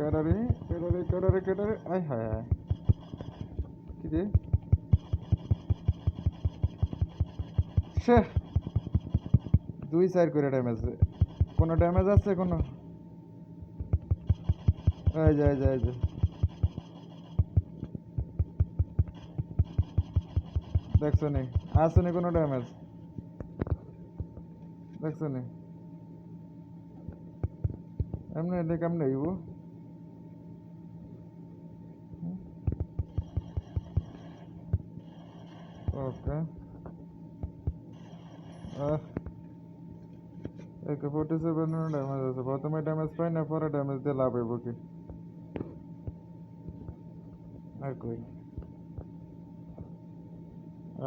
কেডারে কেডারে কেডারে কেডারে, আয় হায় হায়। কি রে? দুই সাইড করে ড্যামেজ কোনো ড্যামেজ আছে, কোনো? এই যে এই যে এই যে। দেখছ নি আছে নি কোনো ড্যামেজ দেখছ নি এমনি এটা কেমনে হইব? ওকে একে ফোর্টি সেভেন ড্যামেজ আছে প্রথমে ড্যামেজ পাই না পরে ড্যামেজ দিয়ে লাভ হইব কি আর কই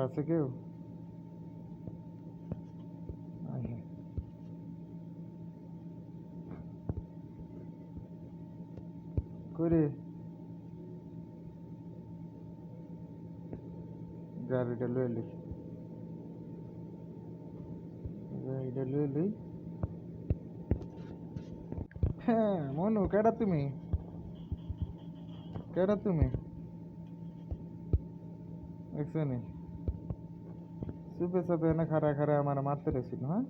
আছে কেউ আয় হায়। গাড়িটা লয়ে লই গাড়িটা লয়ে লই হ্যাঁ মনু, কেডা তুমি? কেডা তুমি? দেখছ চুপে চাপে এনে খারা খারা আমার মারতে রেছিল হ্যাঁ?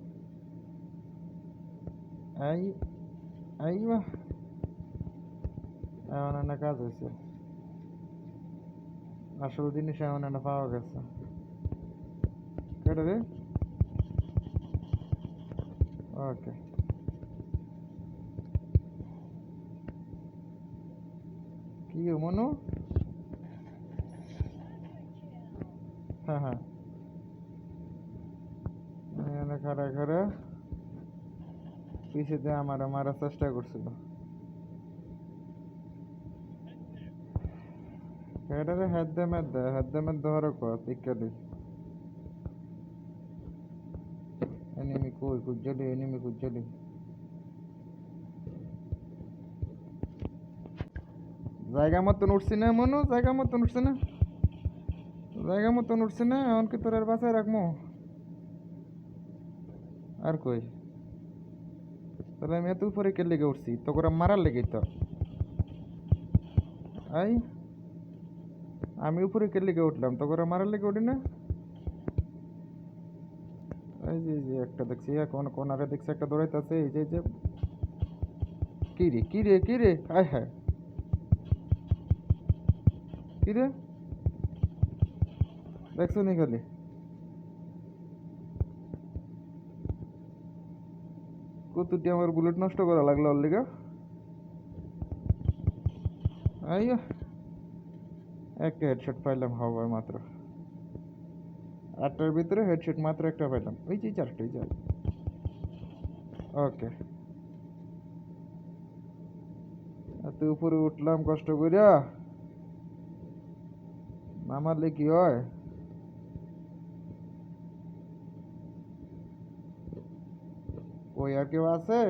আই আই বাহ এমন একটা কাজ হয়েছে আসল জিনিস এমন একটা পাওয়া গেছে। কেটে রে ওকে। কি মনু? হ্যাঁ হ্যাঁ। খারা খারা পিছিয়ে আমার মারার চেষ্টা করছিল। এটারে হেদ্দে মেদ্দে হেদ্দে মেদ্দে হরে কত ইত্যাদি এনিমি কুজ্জলি জায়গা মতন উঠছি না মনু, জায়গা মতন উঠছে না। জায়গা মতন উঠছে না, এখন কি তোর আর বাসায় রাখব আর কই? তাহলে আমি এত উপরে কে লেগে উঠছি? তো করে মারার লেগে তো। আই। আমি উপরে কে লেগে উঠলাম? তো করে মারার লেগে উঠি না এই যে যে, একটা দেখছি কোন কোনারে দেখছি, একটা দৌড়াইতেছে, এই যে যে। কি রে কি রে কি রে? আয় হ্যাঁ। কি রে? দেখছ নি খালি? কতটি আমার বুলেট নষ্ট করা লাগল ওর লিগা। আইয়া। একটা হেডশট পাইলাম হাওয়ায় মাত্র। আটটার ভিতরে হেডশট মাত্র একটা পাইলাম। ওই যে চারটে ওই চার ওকে এত উপরে উঠলাম, কষ্ট করিয়া নামালে কি হয়? ওই আর কেউ আছে?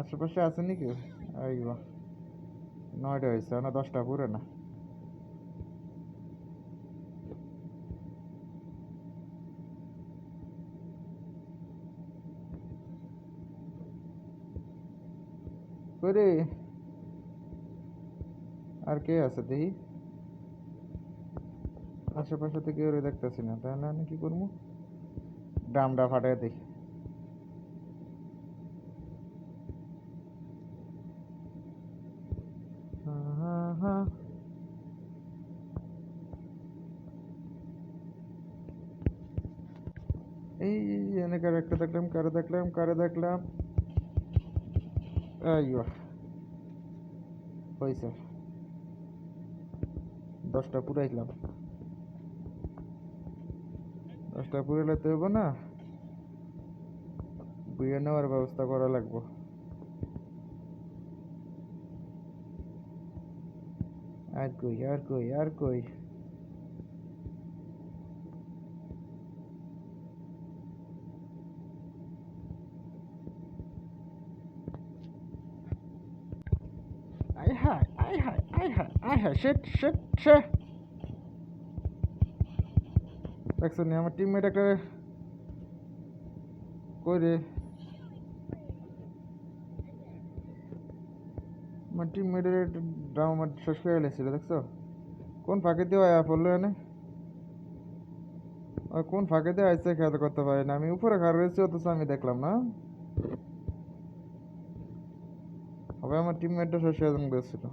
আশেপাশে আছে নি কেউ এই বাহ নয়টা হয়েছে, না দশটা পুরে না? করে আর কে আছে দেখি? আশেপাশে তো কেউ দেখতেছি না, তাহলে আমি কি করব? ড্রামটা ফাটাই দেখি হ্যাঁ, হ্যাঁ, হ্যাঁ। এই এনে কার একটা দেখলাম, কারে দেখলাম কারে দেখলাম। আইয়ো হয়েছে। দশটা পুরাইলাম। দশটা পুরাইলে তো হইব না। বুয়ে নেওয়ার ব্যবস্থা করা লাগবো। আর কই আর কই আর কই আয় হায় আয় হায় আয় হায় আয় হায় শেট শেট শে দেখছ নি আমার টিমমেট একটা কই আমার টিমমেটের ড্রাম মাটি শেষ করে এলেছিল দেখছ? কোন ফাঁকে দিয়ে আয়া পড়ল এনে? কোন ফাঁকে দিয়ে আইসে খেয়াল করতে পারি না, আমি উপরে খার রয়েছি, অথচ আমি দেখলাম না। হবে আমার টিমমেটটা শেষ হয়ে গেছিল।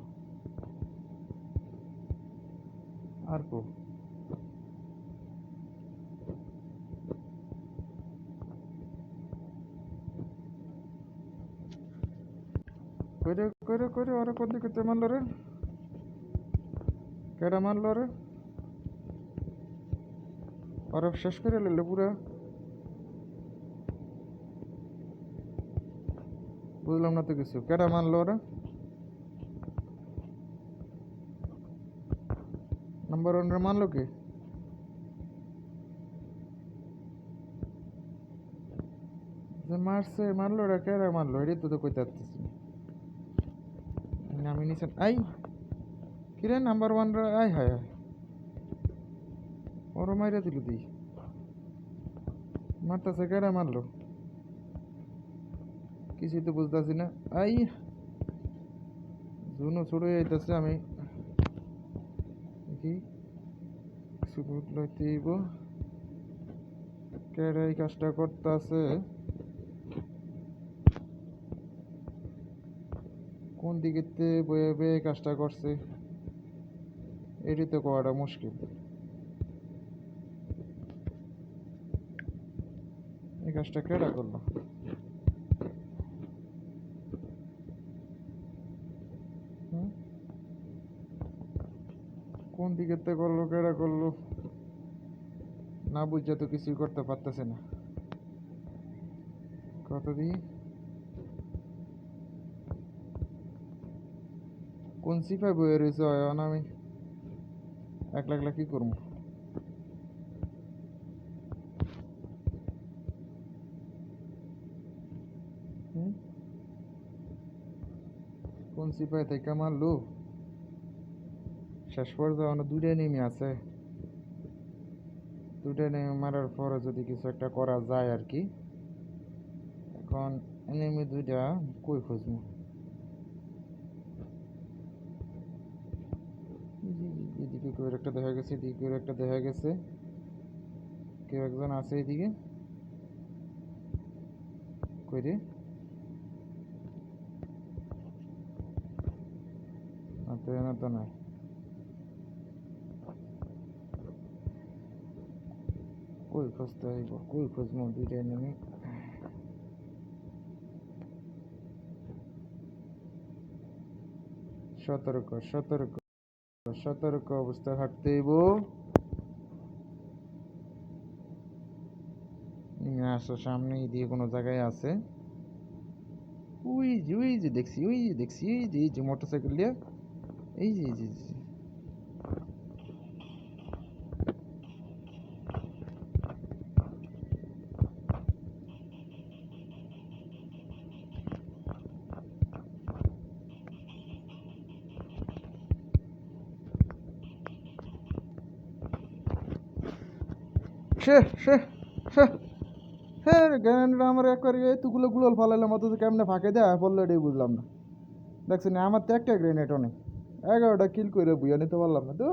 আর কো? কইরে করে কইরে ওরা কোন দিকে মারলো রে? কেডা মারলো রে? ওরা শেষ করে নিল পুরা। বুঝলাম না তো কিছু। কেডা মারলো ওরা নাম্বার ওয়ান মারলো কে? মারছে, মারলো ওরা কেডা মারলো? এটাই তো তো কইতে না আমি নিছেন আই কিরে নাম্বার ওয়ান আই হায় হায় ওরা মাইরা দিল দি মারতাছে কেডা মারলো কিছুই তো বুঝতেছি না আই জুনো ছুড়ে যাইতেছে আমি দেখি কিছু লইতেইব কেডা এই কাজটা করতেছে কোন দিকেতে বয়ে বয়ে কাজটা করছে এটি তো করাটা মুশকিল। এই কাজটা কেডা করল? কোন দিকেতে করল কেডা করল? না বুঝা তো কিছুই করতে পারতেছে না। কত দিই কোন সিফায় বয়ে রয়েছে? এখন আমি। একলা একলা কি করব? কোন সিপাহি থেকে মারলো শেষ পর্যন্ত দুইটাই নেমে আছে। দুইটা নেমে মারার পরে যদি কিছু একটা করা যায় আর কি, এখন নেমে দুইটা কই খুঁজবো? এদিকে কেউ একটা দেখা গেছে, এদিকে কেউ একটা দেখা গেছে। কেউ একজন আছে এদিকে? কই রে? না তো নাই। কই খুঁজতে হইব? কই খুঁজবো? দুইটা নেমে সতর্ক সতর্ক। সতর্ক অবস্থায় হাঁটতে হইব। আসো, সামনে দিয়ে কোনো জায়গায় আছে। ওই যে ওই যে, দেখছি ওই যে, দেখছি, এই যে এই যে, মোটরসাইকেল দিয়ে। এই এই যে সে সে সে। হ্যাঁ গ্যারেন্ডটা আমার একবার এতগুলো গুলোল ফালাইলাম অথচ কেমনে ফাঁকে দেয় বলল এটাই বুঝলাম না। দেখছি না আমার তো একটা গ্রেনেড নেই। এগারোটা কিল করে বুঝে নিতে পারলাম না। তো